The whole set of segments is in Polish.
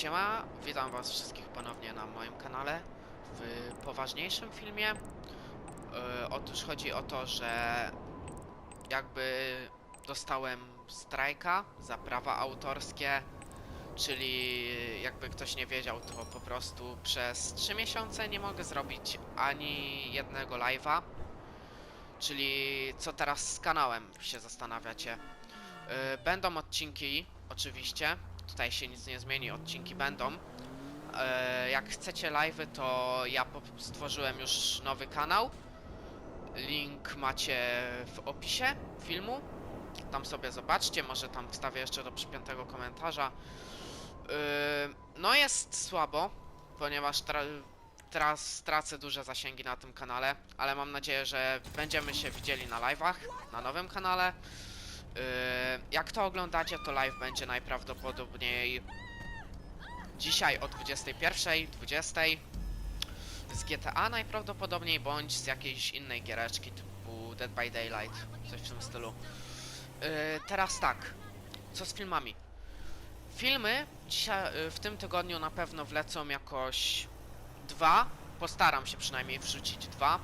Siema, witam was wszystkich ponownie na moim kanale w poważniejszym filmie. Yy, otóż chodzi o to, że jakby dostałem strajka za prawa autorskie, czyli jakby ktoś nie wiedział, to po prostu przez 3 miesiące nie mogę zrobić ani jednego live'a. Czyli co teraz z kanałem, się zastanawiacie. Yy, będą odcinki, oczywiście. Tutaj się nic nie zmieni, odcinki będą. E, jak chcecie live'y, to ja stworzyłem już nowy kanał. Link macie w opisie filmu. Tam sobie zobaczcie, może tam wstawię jeszcze do przypiętego komentarza. Yy, no jest słabo, ponieważ teraz tracę duże zasięgi na tym kanale, ale mam nadzieję, że będziemy się widzieli na live'ach, na nowym kanale. Jak to oglądacie, to live będzie najprawdopodobniej dzisiaj o 21.00, 20.00 z GTA najprawdopodobniej, bądź z jakiejś innej giereczki typu Dead by Daylight, coś w tym stylu. Yy, teraz tak, co z filmami? Filmy dzisiaj, yy, w tym tygodniu na pewno wlecą jakoś dwa, postaram się przynajmniej wrzucić dwa.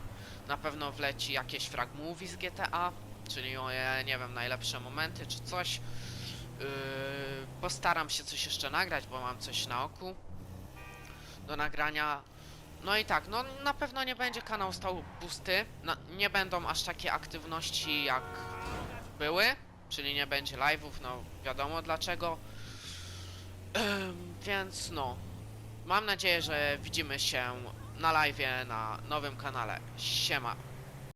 Na pewno wleci jakieś frag z GTA, czyli moje, nie wiem, najlepsze momenty czy coś. Yy, postaram się coś jeszcze nagrać, bo mam coś na oku do nagrania. No i tak, no na pewno nie będzie kanał stał pusty. Na, nie będą aż takie aktywności jak były, czyli nie będzie live'ów, no wiadomo dlaczego. Ym, więc no, mam nadzieję, że widzimy się na live'ie na nowym kanale. Siema.